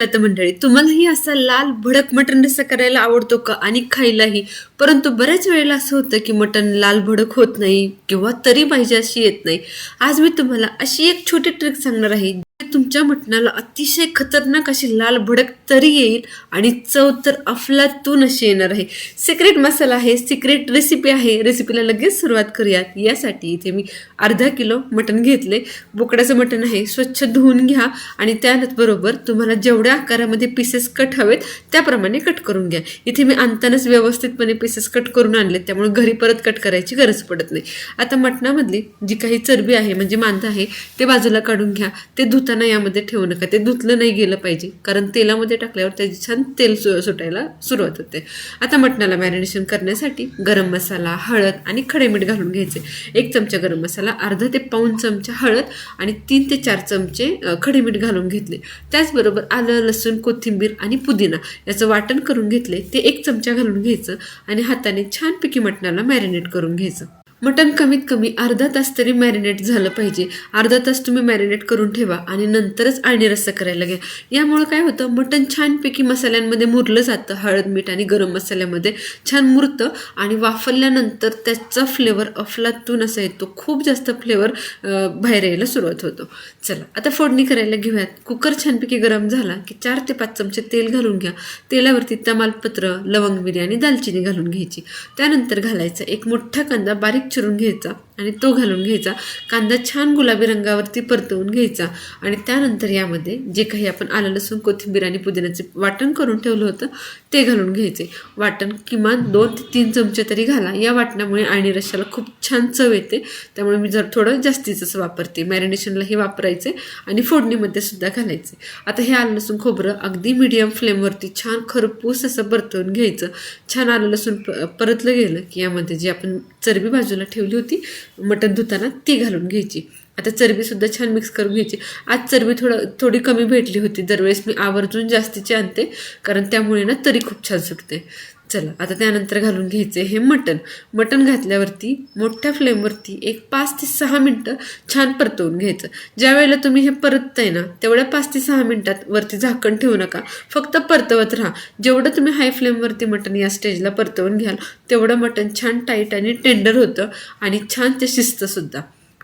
मंडळी तुम्हालाही असा लाल भडक मटण रस्सा करायला आवडतो का आणि खायलाही? परंतु बऱ्याच वेळेला असं होतं की मटण लाल भडक होत नाही किंवा तरी पाहिजे अशी येत नाही. आज मी तुम्हाला अशी एक छोटी ट्रिक सांगणार आहे. तुमच्या मटणाला अतिशय खतरनाक अशी लाल भडक तरी येईल आणि चव तर अफलातून अशी येणार आहे. सिक्रेट मसाला आहे सिक्रेट रेसिपी आहे. रेसिपीला लगेच सुरुवात करूयात. यासाठी इथे मी अर्धा किलो मटण घेतले. बोकडाचं मटण आहे स्वच्छ धुवून घ्या आणि त्याबरोबर तुम्हाला जेवढ्या आकारामध्ये पीसेस कट हवेत त्याप्रमाणे कट करून घ्या. इथे मी आणतानाच व्यवस्थितपणे पीसेस कट करून आणले. त्यामुळे घरी परत कट करायची गरज पडत नाही. आता मटणामधली जी काही चरबी आहे म्हणजे मांदा आहे ते बाजूला काढून घ्या. ते धुताना यामध्ये ठेवू नका. ते धुतलं नाही गेलं पाहिजे. कारण तेलामध्ये टाकल्यावर त्याची छान तेल सु सुटायला सुरुवात होते. आता मटणाला मॅरिनेशन करण्यासाठी गरम मसाला हळद आणि खडे मीठ घालून घ्यायचे. एक चमचा गरम मसाला अर्धा ते पाऊण चमचा हळद आणि तीन ते चार चमचे खडे मीठ घालून घेतले. त्याचबरोबर आलं लसूण कोथिंबीर आणि पुदिना याचं वाटण करून घेतले. ते एक चमचा घालून घ्यायचं आणि हाताने छानपैकी मटणाला मॅरिनेट करून घ्यायचं. मटण कमीत कमी अर्धा तास तरी मॅरिनेट झालं पाहिजे. अर्धा तास तुम्ही मॅरिनेट करून ठेवा आणि नंतरच आणि रस्सा करायला घ्या. यामुळं काय होतं? मटण छानपैकी मसाल्यांमध्ये मुरलं जातं. हळद मीठ आणि गरम मसाल्यामध्ये छान मुरतं आणि वाफरल्यानंतर त्याचा फ्लेवर अफलातून असा येतो. खूप जास्त फ्लेवर बाहेर यायला सुरुवात होतो. चला आता फोडणी करायला घेऊयात. कुकर छानपैकी गरम झाला की चार ते पाच चमचे तेल घालून घ्या. तेलावरती तमालपत्र लवंग मिरी आणि दालचिनी घालून घ्यायची. त्यानंतर घालायचा एक मोठा कांदा बारीक चिरून घ्यायचा आणि तो घालून घ्यायचा. कांदा छान गुलाबी रंगावरती परतवून घ्यायचा. आणि त्यानंतर यामध्ये जे काही आपण आलं लसूण कोथिंबीर आणि पुदिन्याचे वाटण करून ठेवलं होतं ते घालून घ्यायचे. वाटण किमान दोन ते तीन चमचे तरी घाला. या वाटणामुळे आणि रश्याला खूप छान चव येते. त्यामुळे मी जर थोडं जास्तीचंच वापरते मॅरिनेशनलाही वापरायचे आणि फोडणीमध्ये सुद्धा घालायचे. आता हे आलं लसूण खोबरं अगदी मीडियम फ्लेमवरती छान खरपूस असं परतवून घ्यायचं. छान आलं लसूण प- परतलं गेलं की यामध्ये जी आपण चरबी बाजूला ठेवली होती मटण धुताना ती घालून घ्यायची. आता चरबीसुद्धा छान मिक्स करून घ्यायची. आज चरबी थोडं थोडी कमी भेटली होती. दरवेळेस मी आवर्जून जास्तीची आणते. कारण त्यामुळे ना तरी खूप छान सुटते चला आता त्यानंतर घालून घ्यायचे हे मटण. मटण घातल्यावरती मोठ्या फ्लेमवरती एक पाच ते सहा मिनटं छान परतवून घ्यायचं. ज्या वेळेला तुम्ही हे परतताय ना तेवढ्या पाच ते सहा मिनटात वरती झाकण ठेवू नका. फक्त परतवत राहा. जेवढं तुम्ही हाय फ्लेमवरती मटण या स्टेजला परतवून घ्याल तेवढं मटण छान टाईट आणि टेंडर होतं आणि छान ते शिस्तसुद्धा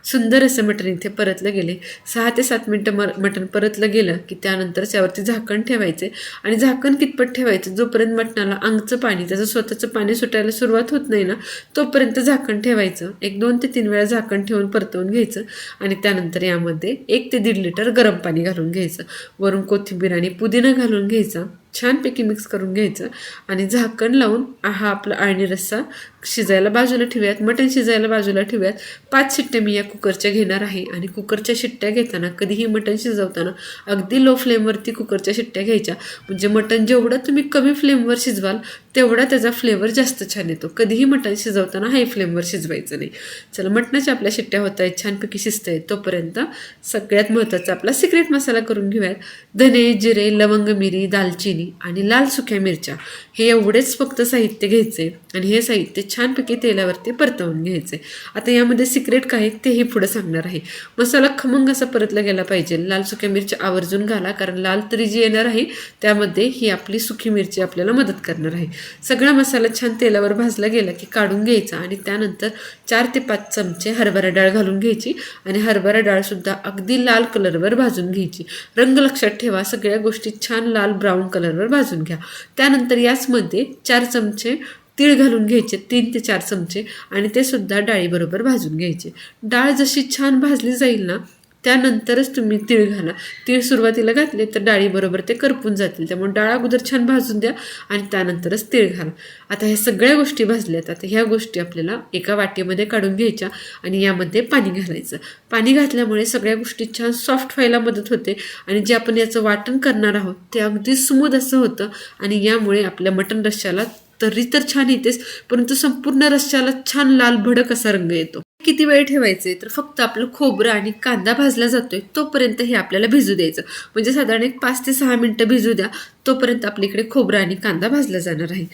सुंदर असं मटण इथे परतलं गेले. सहा ते सात मिनटं म मटण परतलं गेलं की त्यानंतर त्यावरती झाकण ठेवायचे आणि झाकण कितपत ठेवायचं? जोपर्यंत मटणाला अंगचं पाणी त्याचं स्वतःचं पाणी सुटायला सुरुवात होत नाही ना तोपर्यंत झाकण ठेवायचं. एक दोन ते तीन वेळा झाकण ठेवून परतवून घ्यायचं आणि त्यानंतर यामध्ये एक ते दीड लिटर गरम पाणी घालून घ्यायचं. वरून कोथिंबीर आणि पुदिना घालून घ्यायचा. छानपैकी मिक्स करून घ्यायचं. आणि झाकण लावून हा आपला आळणी रस्सा शिजायला बाजूला ठेवूयात. मटण शिजायला बाजूला ठेवूयात. पाच शिट्ट्या मी या कुकरच्या घेणार आहे. आणि कुकरच्या शिट्ट्या घेताना कधीही मटण शिजवताना अगदी लो फ्लेमवरती कुकरच्या शिट्ट्या घ्यायच्या. म्हणजे मटण जेवढं तुम्ही कमी फ्लेमवर शिजवाल तेवढा त्याचा फ्लेवर जास्त छान येतो. कधीही मटण शिजवताना हाय फ्लेमवर शिजवायचं नाही. चला मटणाच्या आपल्या शिट्ट्या होत आहेत छानपैकी शिजत आहेत तोपर्यंत सगळ्यात महत्त्वाचा आपला सिक्रेट मसाला करून घेऊयात. धने जिरे लवंग मिरी दालचिनी आणि लाल सुक्या मिरच्या. हे एवढेच फक्त साहित्य घ्यायचे आणि हे साहित्य छानपैकी तेलावरती परतवून घ्यायचे. आता यामध्ये सिक्रेट काय आहे तेही पुढं सांगणार आहे. मसाला खमंग असा परतला गेला पाहिजे. लाल सुक्या मिरच्या आवर्जून घाला कारण लाल तरी जी येणार आहे त्यामध्ये ही आपली सुकी मिरची आपल्याला मदत करणार आहे. सगळा मसाला छान तेलावर भाजला गेला की काढून घ्यायचा आणि त्यानंतर चार ते पाच चमचे हरभरा डाळ घालून घ्यायची आणि हरभरा डाळसुद्धा अगदी लाल कलरवर भाजून घ्यायची. रंग लक्षात ठेवा सगळ्या गोष्टी छान लाल ब्राऊन कलरवर भाजून घ्या. त्यानंतर याचमध्ये चार चमचे तीळ घालून घ्यायचे तीन ते चार चमचे आणि ते सुद्धा डाळीबरोबर भाजून घ्यायचे. डाळ जशी छान भाजली जाईल ना त्यानंतरच तुम्ही तीळ घाला. तीळ सुरुवातीला घातले तर डाळीबरोबर ते करपून जातील. त्यामुळे डाळ अगोदर छान भाजून द्या आणि त्यानंतरच तीळ घाला. आता ह्या सगळ्या गोष्टी भाजल्यात आता ह्या गोष्टी आपल्याला एका वाटीमध्ये काढून घ्यायच्या आणि यामध्ये पाणी घालायचं. पाणी घातल्यामुळे सगळ्या गोष्टी छान सॉफ्ट व्हायला मदत होते आणि जे आपण याचं वाटण करणार आहोत ते अगदी स्मूद असं होतं आणि यामुळे आपल्या मटण रश्श्याला तरी तर छान येतेच परंतु संपूर्ण रश्श्याला छान लाल भडक असा रंग येतो. किती वेळ ठेवायचे? तर फक्त आपलं खोबरं आणि कांदा भाजला जातोय तोपर्यंत हे आपल्याला भिजू द्यायचं. म्हणजे साधारण एक पाच ते सहा मिनटं भिजू द्या तोपर्यंत आपल्या इकडे खोबरं आणि कांदा भाजला जाणार आहे.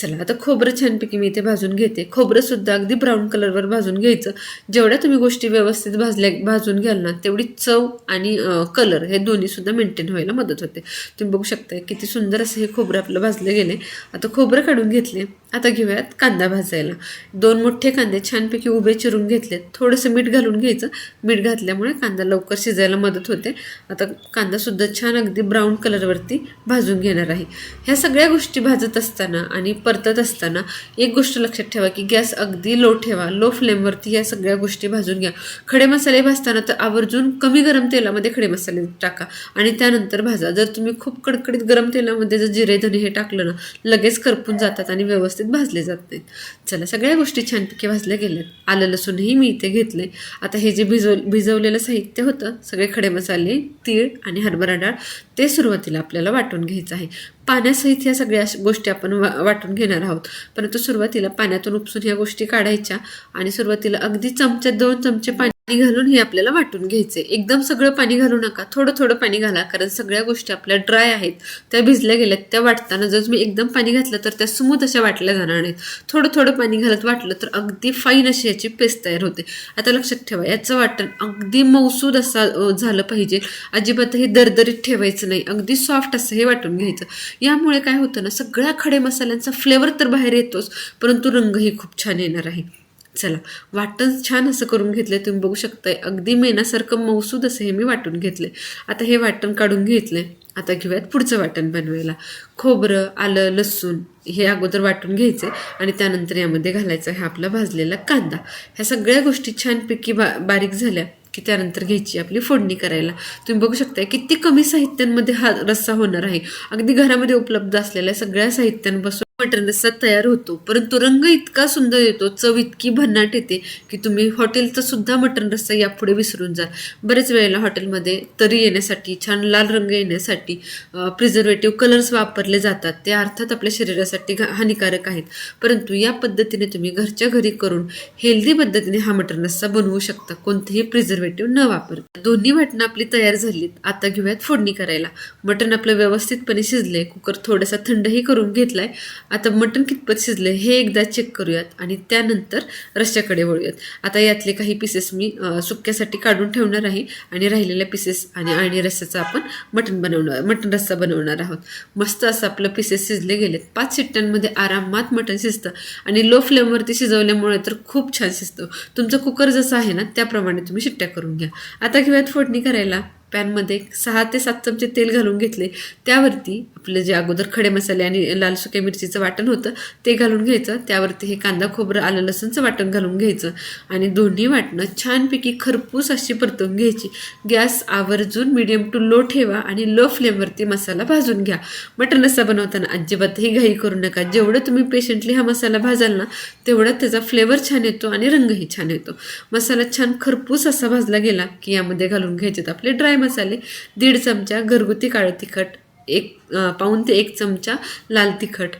चला आता खोबरं छानपैकी मी इथे भाजून घेते. खोबरंसुद्धा अगदी ब्राऊन कलरवर भाजून घ्यायचं. जेवढ्या तुम्ही गोष्टी व्यवस्थित भाजल्या भाजून घ्याल ना तेवढी चव आणि कलर हे दोन्हीसुद्धा मेंटेन व्हायला मदत होते. तुम्ही बघू शकता किती सुंदर असं हे खोबरं आपलं भाजलं गेले आता खोबरं काढून घेतले. आता घेऊयात कांदा भाजायला. दोन मोठे कांदे छानपैकी उभे चिरून घेतले. थोडंसं मीठ घालून घ्यायचं. मीठ घातल्यामुळे कांदा लवकर शिजायला मदत होते. आता कांदासुद्धा छान अगदी ब्राऊन कलरवरती भाजून घेणार आहे. ह्या सगळ्या गोष्टी भाजत असताना आणि परतत असताना एक गोष्ट लक्षात ठेवा की गॅस अगदी लो ठेवा. लो फ्लेमवरती या सगळ्या गोष्टी भाजून घ्या. खडे मसाले भाजताना तर आवर्जून कमी गरम तेलामध्ये खडे मसाले टाका आणि त्यानंतर भाजा. जर तुम्ही खूप कडकडीत गरम तेलामध्ये जर जिरे धने हे टाकलं ना लगेच करपून जातात आणि व्यवस्थित भाजले जात नाहीत. चला सगळ्या गोष्टी छानपैकी भाजल्या गेल्यात. आलं लसूणही मी इथे घेतले आता हे जे भिजव भिजवलेलं साहित्य होतं सगळे खडे मसाले तीळ आणि हरभरा डाळ ते सुरुवातीला आपल्याला वाटून घ्यायचं आहे. पाण्यासहित ह्या सगळ्या गोष्टी आपण वा वाटून घेणार आहोत. परंतु सुरुवातीला पाण्यातून उपसून ह्या गोष्टी काढायच्या आणि सुरुवातीला अगदी चमचे दोन चमचे पाणी पाणी घालून हे आपल्याला वाटून घ्यायचे. एकदम सगळं पाणी घालू नका. थोडं थोडं पाणी घाला कारण सगळ्या गोष्टी आपल्या ड्राय आहेत. त्या भिजल्या गेल्यात त्या वाटताना जर तुम्ही एकदम पाणी घातलं तर त्या स्मूथ अशा वाटल्या जाणार नाहीत. थोडं थोडं पाणी घालत वाटलं तर अगदी फाईन अशी याची पेस्ट तयार होते. आता लक्षात ठेवा याचं वाटण अगदी मौसूद असा झालं पाहिजे. अजिबातही दरदरीत ठेवायचं नाही. अगदी सॉफ्ट असं हे वाटून घ्यायचं. यामुळे काय होतं ना सगळ्या खडे मसाल्यांचा फ्लेवर तर बाहेर येतोच परंतु रंगही खूप छान येणार आहे. चला वाटण छान असं करून घेतलं तुम्ही बघू शकताय. अगदी मेनासारखं मौसूद असं हे मी वाटून घेतले आता हे वाटण काढून घेतले आता घेऊयात पुढचं वाटण बनवायला. खोबरं आलं लसूण हे अगोदर वाटून घ्यायचे आणि त्यानंतर यामध्ये घालायचा हा आपला भाजलेला कांदा. ह्या सगळ्या गोष्टी छानपैकी बा बारीक झाल्या की त्यानंतर घ्यायची आपली फोडणी करायला. तुम्ही बघू शकता किती कमी साहित्यांमध्ये हा रस्सा होणार आहे. अगदी घरामध्ये उपलब्ध असलेल्या सगळ्या साहित्यांपासून मटण रस्सा तयार होतो. परंतु रंग इतका सुंदर येतो चव इतकी भन्नाट येते की तुम्ही हॉटेलचा सुद्धा मटण रस्सा यापुढे विसरून जा. बरेच वेळेला हॉटेलमध्ये तरी येण्यासाठी छान लाल रंग येण्यासाठी प्रिझर्वेटिव्ह कलर्स वापरले जातात. ते अर्थात आपल्या शरीरासाठी घा- हानिकारक आहेत. परंतु या पद्धतीने तुम्ही घरच्या घरी करून हेल्दी पद्धतीने हा मटण रस्सा बनवू शकता. कोणतेही प्रिझर्वेटिव्ह न वापरता. दोन्ही वाटणं आपली तयार झालीत. आता घेऊयात फोडणी करायला. मटण आपलं व्यवस्थितपणे शिजलंय. कुकर थोडासा थंडही करून घेतलाय. आता मटण कितपत शिजले हे एकदा चेक करूयात आणि त्यानंतर रश्श्याकडे वळूयात. आता यातले काही पीसेस मी सुक्यासाठी काढून ठेवणार आहे आणि राहिलेल्या पीसेस आणि आणि रस्स्याचा आपण मटण बनवणार मटण रस्सा बनवणार आहोत. मस्त असं आपलं पीसेस शिजले गेलेत. पाच शिट्ट्यांमध्ये आरामात मटण शिजतं आणि लो फ्लेमवरती शिजवल्यामुळे तर खूप छान शिजतं. तुमचं कुकर जसं आहे ना त्याप्रमाणे तुम्ही शिट्ट्या करून घ्या. आता घेऊयात फोडणी करायला. पॅनमध्ये सहा ते सात चमचे तेल घालून घेतले. त्यावरती आपले जे अगोदर खडे मसाले आणि लाल सुक्या मिरचीचं वाटण होतं ते घालून घ्यायचं. त्यावरती हे कांदा खोबरं आलं लसूणचं वाटण घालून घ्यायचं. आणि दोन्ही वाटणं छानपैकी खरपूस अशी परतवून घ्यायची. गॅस आवर्जून मिडियम टू लो ठेवा आणि लो फ्लेमवरती मसाला भाजून घ्या. मटण रस्सा बनवताना अजिबातही घाई करू नका. जेवढं तुम्ही पेशंटली हा मसाला भाजाल ना तेवढा त्याचा फ्लेवर छान येतो आणि रंगही छान येतो. मसाला छान खरपूस असा भाजला गेला की यामध्ये घालून घ्यायचे आपले ड्राय मसाले दीड चमचा घरगुती काळं तिखट एक पाऊन पाऊण ते एक चमचा लाल तिखट.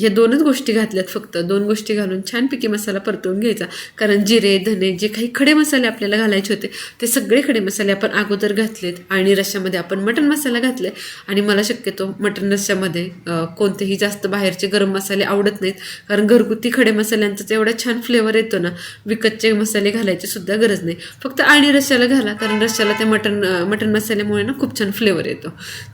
हे दोनच गोष्टी घातल्यात फक्त. दोन गोष्टी घालून छानपैकी मसाला परतवून घ्यायचा. कारण जिरे धने जे काही खडे मसाले आपल्याला घालायचे होते ते सगळे खडे मसाले आपण अगोदर घातलेत आणि रश्श्यामध्ये आपण मटण मसाला घातले आणि मला शक्यतो मटण रश्श्यामध्ये कोणतेही जास्त बाहेरचे गरम मसाले आवडत नाहीत. कारण घरगुती खडे मसाल्यांचाच एवढा छान फ्लेवर येतो ना विकतचे मसाले घालायची सुद्धा गरज नाही. फक्त आणि रश्श्याला घाला कारण रश्श्याला ते मटण मटण मसाल्यामुळे ना खूप छान फ्लेवर येतो.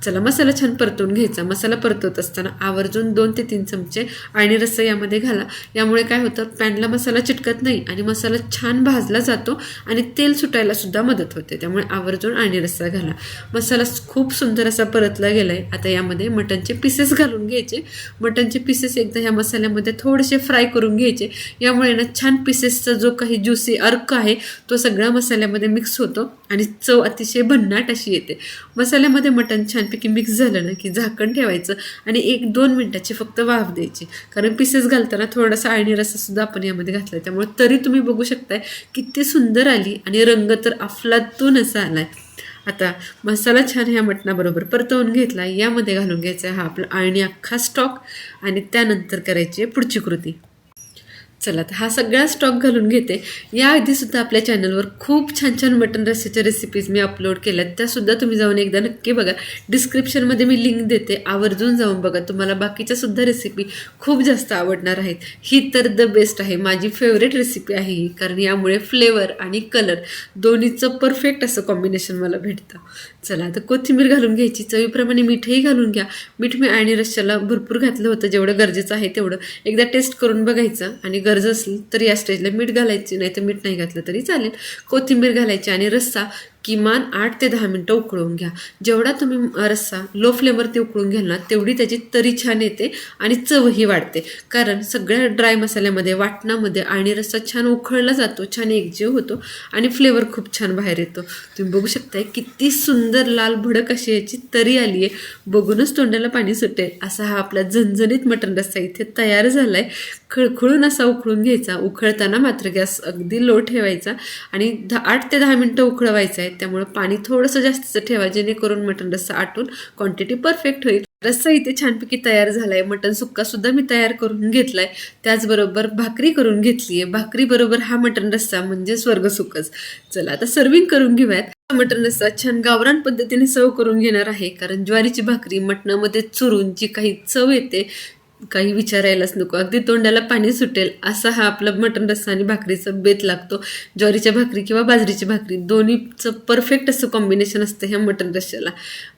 चला मसाला छान परतवून घ्यायचा. मसाला परतवत असताना आवर्जून दोन ते तीन चमचे आणि रस्सा यामध्ये घाला. यामुळे काय होतं? पॅनला मसाला चिटकत नाही आणि मसाला छान भाजला जातो आणि तेल सुटायला सुद्धा मदत होते. त्यामुळे आवर्जून आणि रस्सा घाला. मसाला खूप सुंदर असा परतला गेला आहे आता यामध्ये मटनचे पीसेस घालून घ्यायचे. मटनचे पीसेस एकदा ह्या मसाल्यामध्ये थोडेसे फ्राय करून घ्यायचे. यामुळे ना छान पीसेसचा जो काही ज्युसी अर्क आहे तो सगळ्या मसाल्यामध्ये मिक्स होतो आणि चव अतिशय भन्नाट अशी येते. मसाल्यामध्ये मटण छानपैकी मिक्स झालं ना की झाकण ठेवायचं आणि एक दोन मिनटाची फक्त वाफ द्यायची. कारण पीसेस घालताना थोडासा आळणी रसासुद्धा आपण यामध्ये घातला त्यामुळे तरी तुम्ही बघू शकताय किती सुंदर आली आणि रंग तर अफलातून असा आलाय. आता मसाला छान ह्या मटणाबरोबर परतवून घेतला यामध्ये घालून घ्यायचा हा आपला आळणी अख्खा स्टॉक आणि त्यानंतर करायची आहे पुढची कृती. चला तर हा सगळा स्टॉक घालून घेते. या सुद्धा आपल्या चॅनलवर खूप छान छान मटन रस्स्याच्या रेसिपीज मी अपलोड केल्या त्यासुद्धा तुम्ही जाऊन एकदा नक्की बघा. डिस्क्रिप्शनमध्ये मी लिंक देते. आवर्जून जाऊन बघा. तुम्हाला बाकीच्या सुद्धा रेसिपी खूप जास्त आवडणार आहेत. ही तर द बेस्ट आहे. माझी फेवरेट रेसिपी आहे ही. कारण यामुळे फ्लेवर आणि कलर दोन्हीचं परफेक्ट असं कॉम्बिनेशन मला भेटतं. चला आता कोथिंबीर घालून घ्यायची. चवीप्रमाणे मीठही घालून घ्या. मीठ मी आणि रश्याला भरपूर घातलं होतं. जेवढं गरजेचं आहे तेवढं. एकदा टेस्ट करून बघायचं. आणि गरज असली तर या स्टेजला मीठ घालायची नाही तर मीठ नाही घातलं तरी चालेल. कोथिंबीर घालायची आणि रस्सा किमान आठ ते दहा मिनटं उकळून घ्या. जेवढा तुम्ही रस्सा लो फ्लेमवरती उकळून घ्याल ना तेवढी त्याची तरी छान येते आणि चवही वाढते. कारण सगळ्या ड्राय मसाल्यामध्ये वाटणामध्ये आणि रस्सा छान उकळला जातो छान एकजीव होतो आणि फ्लेवर खूप छान बाहेर येतो. तुम्ही बघू शकताय किती सुंदर लाल भडक अशी याची तरी आली आहे. बघूनच तोंडाला पाणी सुटेल. असा हा आपला झणझणीत मटण रस्सा इथे तयार झाला आहे खळखळून असा उकळून घ्यायचा. उकळताना मात्र गॅस अगदी लो ठेवायचा आणि द आठ ते दहा मिनटं उखळवायचा आहे. त्यामुळे पाणी थोडंसं जास्तीचं ठेवा जेणेकरून मटण रस्सा आटून क्वांटिटी परफेक्ट होईल. रस्सा इथे छानपैकी तयार झालाय. मटण सुक्का सुद्धा मी तयार करून घेतलाय. त्याचबरोबर भाकरी करून घेतलीये. भाकरी बरोबर हा मटण रस्सा म्हणजे स्वर्ग सुकच चला आता सर्विंग करून घेऊयात. हा मटण रस्सा छान गावरान पद्धतीने सर्व करून घेणार आहे. कारण ज्वारीची भाकरी मटणामध्ये चुरून जी काही चव येते काही विचारायलाच नको. अगदी तोंडाला पाणी सुटेल असा हा आपला मटण रस्सा आणि भाकरीचा बेत लागतो. ज्वारीच्या भाकरी किंवा बाजरीची भाकरी दोन्हीचं परफेक्ट असं कॉम्बिनेशन असतं ह्या मटण रस्स्याला.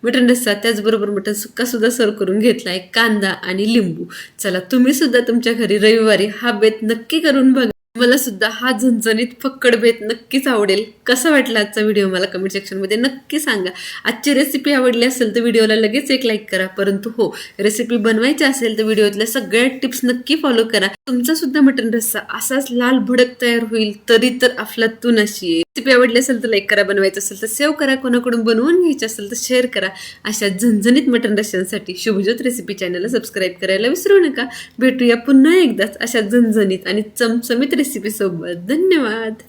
मटण रस्सा त्याचबरोबर मटण सुक्कासुद्धा सर्व करून घेतला आहे कांदा आणि लिंबू. चला तुम्ही सुद्धा तुमच्या घरी रविवारी हा बेत नक्की करून बघा. मला सुद्धा हा झणझणीत फक्कड भेद नक्कीच आवडेल. कसा वाटला आजचा व्हिडिओ मला कमेंट सेक्शनमध्ये नक्की सांगा. आजची रेसिपी आवडली असेल तर व्हिडिओला लगेच एक लाईक करा. परंतु हो रेसिपी बनवायची असेल तर व्हिडिओतल्या सगळ्या टिप्स नक्की फॉलो करा. तुमचा सुद्धा मटन रस्सा असाच लाल भडक तयार होईल तरी तर अफलातून अशी रेसिपी आवडली असेल तर लाईक करा बनवायचं असेल तर सेव्ह करा कोणाकडून बनवून घ्यायचं असेल तर शेअर करा. अशा झणझणीत मटन रशांसाठी शुभज्योत रेसिपी चॅनलला सबस्क्राईब करायला विसरू नका. भेटूया पुन्हा एकदाच अशा झणझणीत आणि चमचमीत रेसिपीसोबत धन्यवाद.